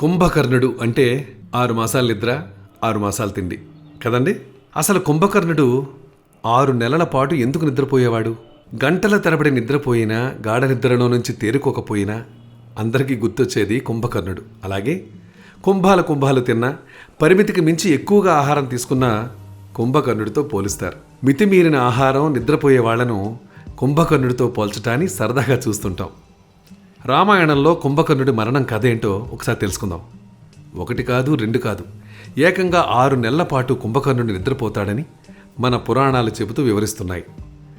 కుంభకర్ణుడు అంటే ఆరు మాసాల నిద్ర ఆరు మాసాలు తిండి. కదండి? అసలు కుంభకర్ణుడు ఆరు నెలల పాటు ఎందుకు నిద్రపోయేవాడు? గంటల తరబడి నిద్రపోయినా గాఢ నిద్రలో నుంచి తేరుకోకపోయినా అందరికీ గుర్తొచ్చేది కుంభకర్ణుడు. అలాగే కుంభాల కుంభాలు తిన్నా పరిమితికి మించి ఎక్కువగా ఆహారం తీసుకున్న కుంభకర్ణుడితో పోలుస్తారు. మితిమీరిన ఆహారం నిద్రపోయే వాళ్ళను కుంభకర్ణుడితో పోల్చటాన్ని సరదాగా చూస్తుంటాం. రామాయణంలో కుంభకర్ణుడి మరణం కథ ఏంటో ఒకసారి తెలుసుకుందాం. ఒకటి కాదు రెండు కాదు. ఏకంగా ఆరు నెలల పాటు కుంభకర్ణుడు నిద్రపోతాడని మన పురాణాలు చెబుతూ వివరిస్తున్నాయి.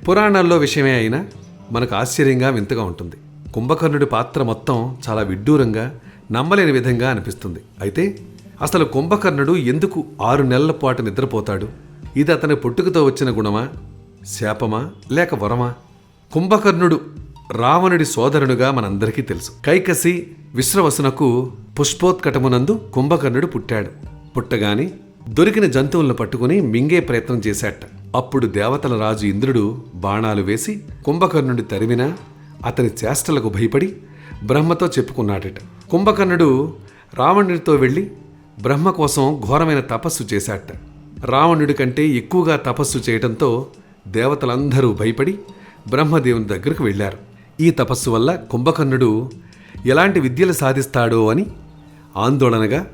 పురాణాల్లో విషయమే అయినా మనకు ఆశ్చర్యంగా వింతగా ఉంటుంది. కుంభకర్ణుడి పాత్ర మొత్తం చాలా విడ్డూరంగా నమ్మలేని విధంగా అనిపిస్తుంది. అయితే అసలు కుంభకర్ణుడు ఎందుకు ఆరు నెలల పాటు నిద్రపోతాడు? ఇది అతని పుట్టుకతో వచ్చిన గుణమా? శాపమా? లేక వరమా? కుంభకర్ణుడు రావణుడి సోదరునుగా మనందరికీ తెలుసు. కైకసి విశ్రవసునకు పుష్పోత్కటమునందు కుంభకర్ణుడు పుట్టాడు. పుట్టగాని దొరికిన జంతువులను పట్టుకుని మింగే ప్రయత్నం చేశాట. అప్పుడు దేవతల రాజు ఇంద్రుడు బాణాలు వేసి కుంభకర్ణుడి తరిమినా అతని చేష్టలకు భయపడి బ్రహ్మతో చెప్పుకున్నాడట. కుంభకర్ణుడు రావణుడితో వెళ్ళి బ్రహ్మ కోసం ఘోరమైన తపస్సు చేశాట. రావణుడి కంటే ఎక్కువగా తపస్సు చేయడంతో దేవతలందరూ భయపడి బ్రహ్మదేవుని దగ్గరకు వెళ్ళారు. ఈ తపస్సు వల్ల కుంభకర్ణుడు ఎలాంటి విద్యలు సాధిస్తాడో అని ఆందోళనగా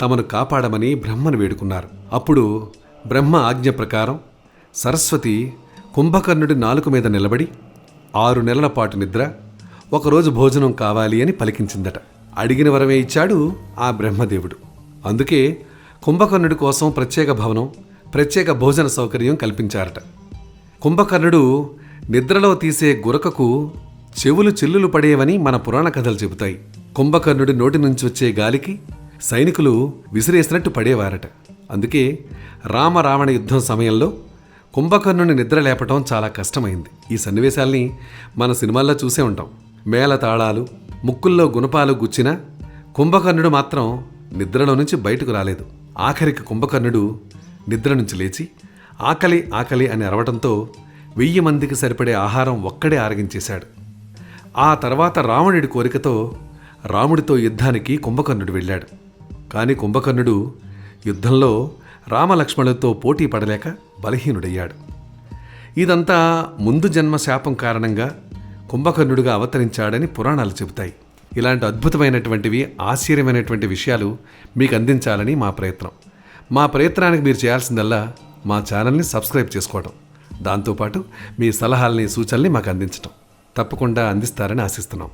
తమను కాపాడమని బ్రహ్మను వేడుకున్నారు. అప్పుడు బ్రహ్మ ఆజ్ఞ ప్రకారం సరస్వతి కుంభకర్ణుడి నాలుక మీద నిలబడి ఆరు నెలల పాటు నిద్ర ఒకరోజు భోజనం కావాలి అని పలికించిందట. అడిగిన వరమే ఇచ్చాడు ఆ బ్రహ్మదేవుడు. అందుకే కుంభకర్ణుడి కోసం ప్రత్యేక భవనం ప్రత్యేక భోజన సౌకర్యం కల్పించారట. కుంభకర్ణుడు నిద్రలో తీసే గురకకు చెవులు చిల్లులు పడేవని మన పురాణ కథలు చెబుతాయి. కుంభకర్ణుడి నోటి నుంచి వచ్చే గాలికి సైనికులు విసిరేసినట్టు పడేవారట. అందుకే రామరావణ యుద్ధం సమయంలో కుంభకర్ణుని నిద్ర లేపటం చాలా కష్టమైంది. ఈ సన్నివేశాల్ని మన సినిమాల్లో చూసే ఉంటాం. మేళ తాళాలు ముక్కుల్లో గుణపాలు గుచ్చినా కుంభకర్ణుడు మాత్రం నిద్రలో నుంచి బయటకు రాలేదు. ఆఖరికి కుంభకర్ణుడు నిద్ర నుంచి లేచి ఆకలి ఆకలి అని అరవటంతో వెయ్యి మందికి సరిపడే ఆహారం ఒక్కడే ఆరగించేశాడు. ఆ తర్వాత రావణుడి కోరికతో రాముడితో యుద్ధానికి కుంభకర్ణుడు వెళ్ళాడు. కానీ కుంభకర్ణుడు యుద్ధంలో రామలక్ష్మణులతో పోటీ పడలేక బలహీనుడయ్యాడు. ఇదంతా ముందు జన్మ శాపం కారణంగా కుంభకర్ణుడిగా అవతరించాడని పురాణాలు చెబుతాయి. ఇలాంటి అద్భుతమైనటువంటివి ఆశ్చర్యమైనటువంటి విషయాలు మీకు అందించాలని మా ప్రయత్నం. మా ప్రయత్నానికి మీరు చేయాల్సిందల్లా మా ఛానల్ని సబ్స్క్రైబ్ చేసుకోవడం దాంతోపాటు మీ సలహాలని సూచనల్ని మాకు అందించడం తప్పకుండా అందిస్తారని ఆశిస్తున్నాం.